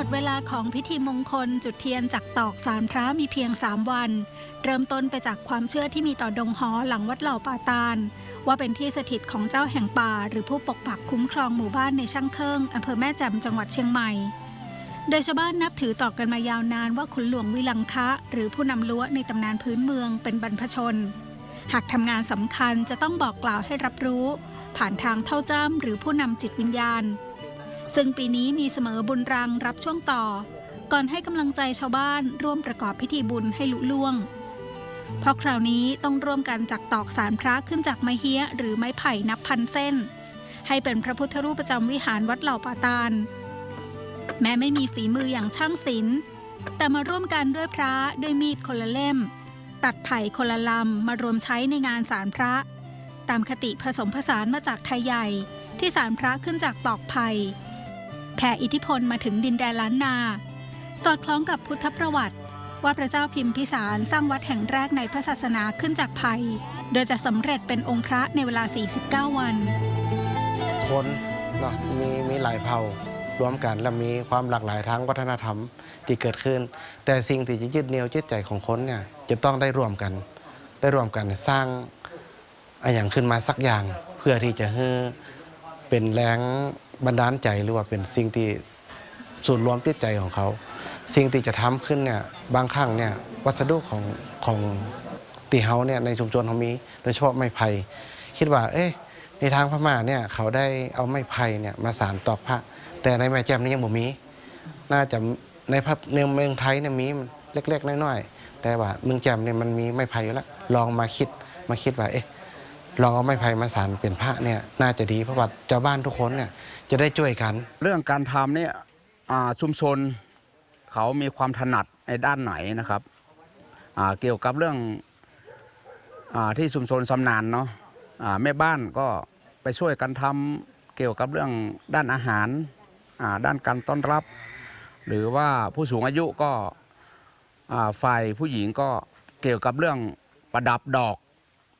หนดเวลาของพิธีมงคลจุดเทียนจากตอกสารพระมีเพียง 3 วัน เริ่มต้นไปจากความเชื่อที่มีต่อดงหอหลังวัดเหล่าป่าตาล ว่าเป็นที่สถิตของเจ้าแห่งป่า หรือผู้ปกปักคุ้มครองหมู่บ้านในช่างเคิงอำเภอแม่แจ่มจังหวัดเชียงใหม่ โดยชาวบ้านนับถือต่อกันมายาวนานว่าขุนหลวงวิลังคะ หรือผู้นำล้วในตำนานพื้นเมืองเป็นบรรพชน หากทำงานสำคัญจะต้องบอกกล่าวให้รับรู้ ผ่านทางเท่าจ้ำหรือผู้นำจิตวิญญาณ ซึ่งปีนี้มีเสมอบุญรังรับช่วงต่อ ก่อนให้กำลังใจชาวบ้านร่วมประกอบพิธีบุญให้ลุล่วง เพราะคราวนี้ต้องร่วมกันจักตอกสารพระขึ้นจากไม้เฮี้ยหรือไม้ไผ่นับพันเส้น ให้เป็นพระพุทธรูปประจำวิหารวัดเหล่าป่าตาล แม้ไม่มีฝีมืออย่างช่างศิลป์แต่มาร่วมกันด้วยพระด้วยมีดคนละเล่ม ตัดไผ่คนละลำมารวมใช้ในงานสารพระ ตามคติผสมผสานมาจากไทยใหญ่ ที่สารพระขึ้นจากตอกไผ่ แผ่อิทธิพลมาถึงดินแดนล้านนา สอดคล้องกับพุทธประวัติ ว่าพระเจ้าพิมพิสารสร้างวัดแห่งแรกในพระศาสนาขึ้นจากไผ่โดยจะสำเร็จเป็นองค์พระในเวลา 49 วัน คนเนาะมีมีหลายเผ่ารวมกันและมีความหลากหลายทางวัฒนธรรมที่เกิดขึ้น แต่สิ่งที่จะยึดเหนี่ยวจิตใจของคนเนี่ยจะต้องได้ร่วมกัน ได้ร่วมกันสร้างอะไรอย่างขึ้นมาสักอย่างเพื่อที่จะให้เป็นแรง บันดาลใจหรือว่าเป็นสิ่งที่ส่วนรวมจิตใจของเขา สิ่งที่จะทำขึ้นเนี่ยบางครั้งเนี่ยวัสดุของของตีเฮาเนี่ยในชุมชนเขามีโดยเฉพาะไม้ไผ่คิดว่า เอ๊ะในทางพม่าเนี่ยเขาได้เอาไม้ไผ่เนี่ยมาสานตอกพระ แต่ในแม่แจ่มนี่ยังบ่มี น่าจะในพระในเมืองไทยเนี่ยมีเล็กๆน้อยๆแต่ว่าเมืองแจ่มเนี่ยมันมีไม้ไผ่อยู่แล้วลองมาคิดมาคิดว่าเอ๊ะ ลองเอาไม้ไผ่มาสานเป็นพระเนี่ยน่าจะดีเพราะว่าเจ้าบ้านทุกคนเนี่ยจะได้ช่วยกัน เรื่องการทำเนี่ยอ่าชุมชนเขามีความถนัดในด้านไหนนะครับอ่าเกี่ยวกับเรื่องอาที่ชุมชนสำนานเนาะอ่าแม่บ้านก็ไปช่วยกันทำเกี่ยวกับเรื่องด้านอาหารอ่าด้านการต้อนรับ หรือว่าผู้สูงอายุก็อ่าฝ่ายผู้หญิงก็เกี่ยวกับเรื่องประดับดอก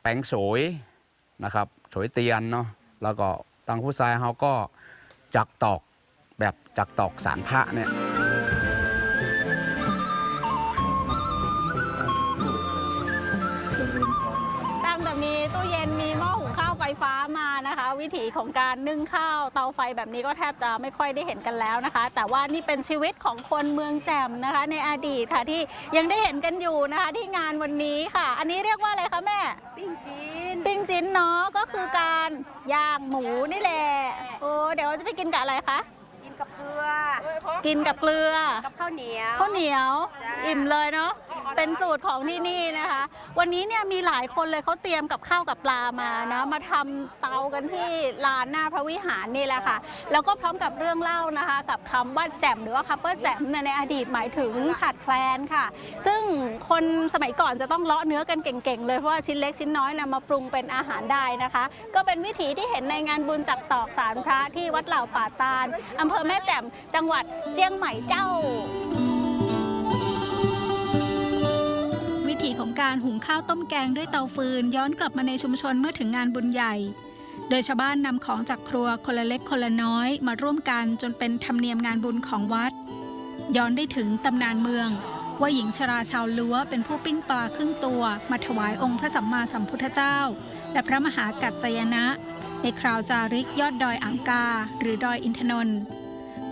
แปลงโสวย นะครับโสวยเตียนเนาะแล้วก็ทางผู้ชายเขาก็จักตอกแบบจักตอกสารพระเนี่ยตั้งแต่มีตู้เย็นมีหม้อหุงข้าวไฟฟ้ามานะคะ วิถีของการนึ่งข้าวเตาไฟแบบนี้ก็แทบจะไม่ค่อยได้เห็นกันแล้วนะคะ แต่ว่านี่เป็นชีวิตของคนเมืองแจ่มนะคะ ในอดีตค่ะที่ยังได้เห็นกันอยู่นะคะที่งานวันนี้ค่ะ อันนี้เรียกว่าอะไรคะแม่ ปิ้งจี นปิ้งจิ้นเนาะก็คือการย่างหมูนี่แหละ โอ้เดี๋ยวจะไปกินกับอะไรคะ กินกับเกลือ กินกับเกลือ กับข้าวเหนียว ข้าวเหนียวจ้าอิ่มเลยเนาะ เป็นสูตรของที่นี่นะคะ วันนี้เนี่ยมีหลายคนเลยเขาเตรียมกับข้าวกับปลามานะมาทำเตากันที่ลานหน้าพระวิหารนี่แหละค่ะ แล้วก็พร้อมกับเรื่องเล่านะคะ กับคำว่าแจ่มหรือว่าคัพเปอร์แจ่มนในอดีตหมายถึงขาดแคลนค่ะ ซึ่งคนสมัยก่อนจะต้องเลาะเนื้อกันเก่งๆ เลยเพราะว่าชิ้นเล็กชิ้นน้อยนำมาปรุงเป็นอาหารได้นะคะ ก็เป็นวิถีที่เห็นในงานบุญจักตอกสารพระที่วัดเหล่าป่าตาลอำเภอแม่แจ่มจังหวัดเจียงใหม่เจ้า การหุงข้าวต้มแกงด้วยเตาฟืน ย้อนกลับมาในชุมชนเมื่อถึงงานบุญใหญ่ โดยชาวบ้านนำของจากครัวคนละเล็กคนละน้อย มาร่วมกันจนเป็นธรรมเนียมงานบุญของวัด ย้อนได้ถึงตำนานเมือง ว่าหญิงชราชาวลัวเป็นผู้ปิ้งปลาครึ่งตัว มาถวายองค์พระสัมมาสัมพุทธเจ้า และพระมหากัจจยนะ ในคราวจาริกยอดดอยอังกา หรือดอยอินทนนท์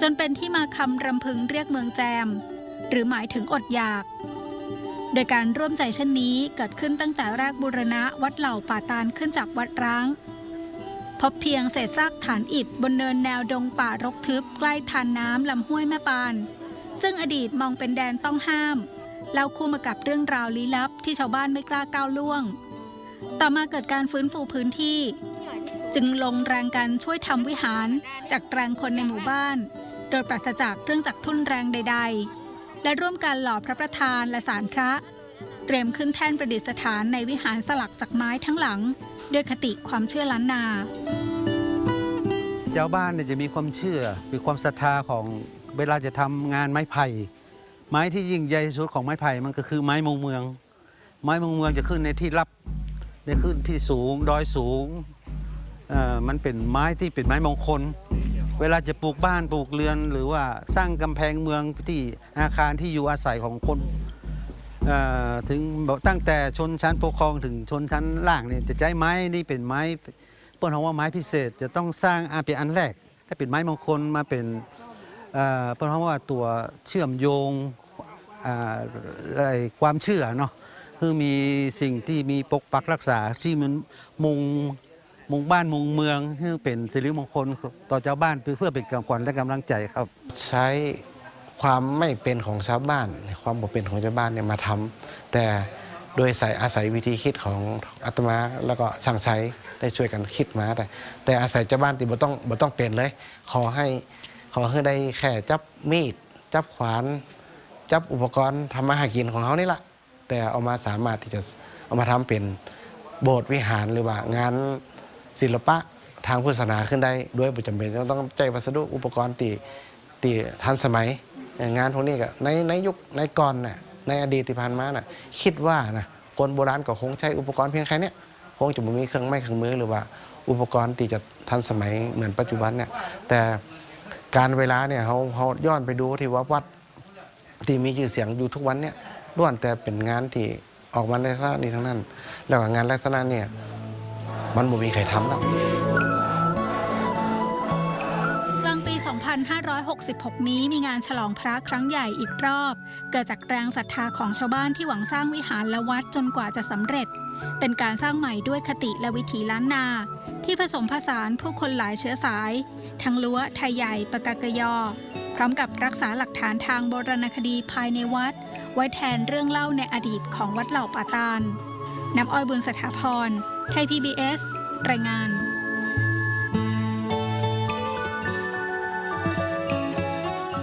จนเป็นที่มาคำรำพึงเรียกเมืองแจม หรือหมายถึงอดอยาก โดยการร่วมใจเช่นนี้เกิดขึ้นตั้งแต่แรกบูรณะวัดเหล่าป่าตาลขึ้นจากวัดร้าง พบเพียงเศษซากฐานอิฐบนเนินแนวดงป่ารกทึบใกล้ทานน้ำลำห้วยแม่ปาน ซึ่งอดีตมองเป็นแดนต้องห้ามแล้วคู่มากับเรื่องราวลี้ลับที่ชาวบ้านไม่กล้าก้าวล่วง ต่อมาเกิดการฟื้นฟูพื้นที่ จึงลงแรงกันช่วยทำวิหารจากแรงคนในหมู่บ้าน โดยปราศจากเครื่องจักรทุ่นแรงใด ๆ และร่วมกันหล่อพระประธานและสารพระ เตรียมขึ้นแท่นประดิษฐานในวิหารสลักจากไม้ทั้งหลัง ด้วยคติความเชื่อล้านนาเจ้าบ้านเนี่ยจะมีความเชื่อมีความศรัทธาของเวลาจะทำงานไม้ไผ่ ไม้ที่ยิ่งใหญ่สุดของไม้ไผ่มันก็คือไม้มงเมือง ไม้มงเมืองจะขึ้นในที่รับในขึ้นที่สูงดอยสูงอ่อมันเป็นไม้ที่เป็นไม้มงคล เวลาจะปลูกบ้านปลูกเรือน หรือว่าสร้างกำแพงเมืองที่อาคารที่อยู่อาศัยของคนถึงตั้งแต่ชนชั้นปกครองถึงชนชั้นล่างเนี่ยจะใช้ไม้นี่เป็นไม้เปิ้ลของว่าไม้พิเศษจะต้องสร้างอาเป็นอันแรกถ้าเป็นไม้มงคลมาเป็นเปิ้ลของว่าตัวเชื่อมโยงอะไรความเชื่อเนาะคือมีสิ่งที่มีปกปักรักษาที่มันมุง มุงบ้านมุงเมืองให้เป็นสิริมงคลต่อเจ้าบ้านเพื่อเป็นกำลังขวัญและกำลังใจครับ ใช้ความไม่เป็นของชาวบ้าน ความบ่เป็นของชาวบ้านเนี่ยมาทำแต่โดยใส่อาศัยวิธีคิดของอาตมาแล้วก็ช่างใช้ได้ช่วยกันคิดมาแต่แต่อาศัยชาวบ้านที่บ่ต้องบ่ต้องเป็นเลย ขอให้ขอให้ได้แค่จับมีดจับขวาน จับอุปกรณ์ทำมาหากินของเขานี่แหละแต่เอามาสามารถที่จะเอามาทำเป็นโบสถ์วิหารหรือว่างาน ศิลปะทางพุทธศาสนาขึ้นได้ด้วยบ่จำเป็นต้องใช้วัสดุอุปกรณ์ตีตีทันสมัย งานพวกนี้ก็ในในยุคในก่อนน่ะในอดีตที่ผ่านมาน่ะคิดว่านะคนโบราณก็คงใช้อุปกรณ์เพียงแค่เนี้ยคงจะไม่มีเครื่องไม้เครื่องมือหรือว่าอุปกรณ์ที่จะทันสมัยเหมือนปัจจุบันเนี่ยแต่การเวลาเนี่ยเขาเขาย้อนไปดูที่ว่าวัดที่มีชื่อเสียงอยู่ทุกวันเนี่ยล้วนแต่เป็นงานที่ออกมาในลักษณะนี้ทั้งนั้น แล้วงานลักษณะเนี่ย มันบ่มีใครทำแล้ว กลางปี 2566 นี้มีงานฉลองพระครั้งใหญ่อีกรอบ เกิดจากแรงศรัทธาของชาวบ้านที่หวังสร้างวิหารและวัดจนกว่าจะสำเร็จ เป็นการสร้างใหม่ด้วยคติและวิถีล้านนา ที่ผสมผสานผู้คนหลายเชื้อสาย ทั้งลัวไทยใหญ่ปากากยอ พร้อมกับรักษาหลักฐานทางโบราณคดีภายในวัด ไว้แทนเรื่องเล่าในอดีตของวัดเหล่าป่าตาลน้ำอ้อยบุญสถาพร ไทย PBS รายงาน